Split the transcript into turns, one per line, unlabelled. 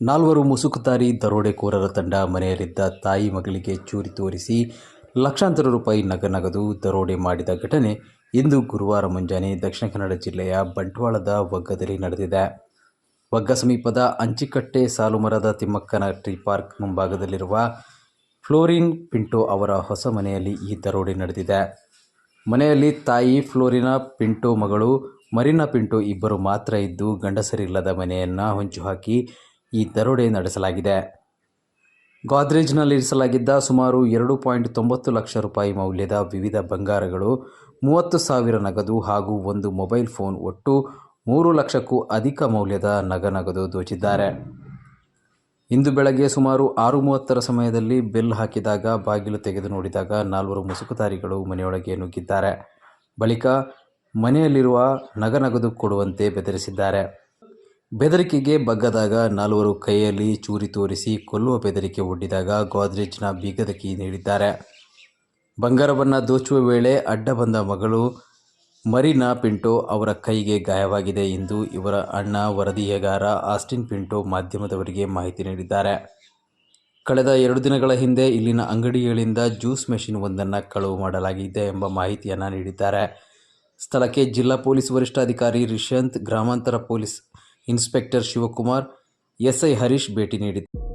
ನಾಲ್ವರು ಮುಸುಕುತಾರಿ ದರೋಡೆಕೋರರ ತಂಡ ಮನೆಯಲ್ಲಿದ್ದ ತಾಯಿ ಮಗಳಿಗೆ ಚೂರಿ ತೋರಿಸಿ ಲಕ್ಷಾಂತರ ರೂಪಾಯಿ ನಗ ನಗದು ದರೋಡೆ ಮಾಡಿದ ಘಟನೆ ಇಂದು ಗುರುವಾರ ಮುಂಜಾನೆ ದಕ್ಷಿಣ ಕನ್ನಡ ಜಿಲ್ಲೆಯ ಬಂಟ್ವಾಳದ ವಗ್ಗದಲ್ಲಿ ನಡೆದಿದೆ. ವಗ್ಗ ಸಮೀಪದ ಅಂಚಿಕಟ್ಟೆ ಸಾಲುಮರದ ತಿಮ್ಮಕ್ಕನ ಟ್ರೀ ಪಾರ್ಕ್ ಮುಂಭಾಗದಲ್ಲಿರುವ ಫ್ಲೋರಿನ್ ಪಿಂಟೋ ಅವರ ಹೊಸ ಮನೆಯಲ್ಲಿ ಈ ದರೋಡೆ ನಡೆದಿದೆ. ಮನೆಯಲ್ಲಿ ತಾಯಿ ಫ್ಲೋರಿನ ಪಿಂಟೋ, ಮಗಳು ಮರಿನಾ ಪಿಂಟೋ ಇಬ್ಬರು ಮಾತ್ರ ಇದ್ದು ಗಂಡಸರಿಲ್ಲದ ಮನೆಯನ್ನು ಹೊಂಚು ಹಾಕಿ ಈ ದರೋಡೆ ನಡೆಸಲಾಗಿದೆ. ಗಾದ್ರೇಜ್ನಲ್ಲಿರಿಸಲಾಗಿದ್ದ ಸುಮಾರು ಎರಡು ಪಾಯಿಂಟ್ ತೊಂಬತ್ತು ಲಕ್ಷ ರೂಪಾಯಿ ಮೌಲ್ಯದ ವಿವಿಧ ಬಂಗಾರಗಳು, ಮೂವತ್ತು ಸಾವಿರ ನಗದು ಹಾಗೂ ಒಂದು ಮೊಬೈಲ್ ಫೋನ್ ಒಟ್ಟು ಮೂರು ಲಕ್ಷಕ್ಕೂ ಅಧಿಕ ಮೌಲ್ಯದ ನಗ ನಗದು ದೋಚಿದ್ದಾರೆ. ಇಂದು ಬೆಳಗ್ಗೆ ಸುಮಾರು ಆರು ಮೂವತ್ತರ ಸಮಯದಲ್ಲಿ ಬೆಲ್ ಹಾಕಿದಾಗ ಬಾಗಿಲು ತೆಗೆದು ನೋಡಿದಾಗ ನಾಲ್ವರು ಮುಸುಕುದಾರಿಗಳು ಮನೆಯೊಳಗೆ ನುಗ್ಗಿದ್ದಾರೆ. ಬಳಿಕ ಮನೆಯಲ್ಲಿರುವ ನಗನಗದು ಕೊಡುವಂತೆ ಬೆದರಿಸಿದ್ದಾರೆ. ಬೆದರಿಕೆಗೆ ಬಗ್ಗದಾಗ ನಾಲ್ವರು ಕೈಯಲ್ಲಿ ಚೂರಿ ತೋರಿಸಿ ಕೊಲ್ಲುವ ಬೆದರಿಕೆ ಒಡ್ಡಿದಾಗ ಗೋದ್ರೇಜ್ನ ಬೀಗದ ಕೀ ನೀಡಿದ್ದಾರೆ. ಬಂಗಾರವನ್ನು ದೋಚುವ ವೇಳೆ ಅಡ್ಡ ಬಂದ ಮಗಳು ಮರಿನಾ ಪಿಂಟೋ ಅವರ ಕೈಗೆ ಗಾಯವಾಗಿದೆ ಎಂದು ಇವರ ಅಣ್ಣ ವರದಿಯಗಾರ ಆಸ್ಟಿನ್ ಪಿಂಟೋ ಮಾಧ್ಯಮದವರಿಗೆ ಮಾಹಿತಿ ನೀಡಿದ್ದಾರೆ. ಕಳೆದ ಎರಡು ದಿನಗಳ ಹಿಂದೆ ಇಲ್ಲಿನ ಅಂಗಡಿಗಳಿಂದ ಜ್ಯೂಸ್ ಮೆಷಿನ್ ಒಂದನ್ನು ಕಳವು ಮಾಡಲಾಗಿದೆ ಎಂಬ ಮಾಹಿತಿಯನ್ನು ನೀಡಿದ್ದಾರೆ. ಸ್ಥಳಕ್ಕೆ ಜಿಲ್ಲಾ ಪೊಲೀಸ್ ವರಿಷ್ಠಾಧಿಕಾರಿ ರಿಷಂತ್, ಗ್ರಾಮಾಂತರ police inspector Shivakumar SI Harish ಭೇಟಿ ನೀಡಿದ್ದಾರೆ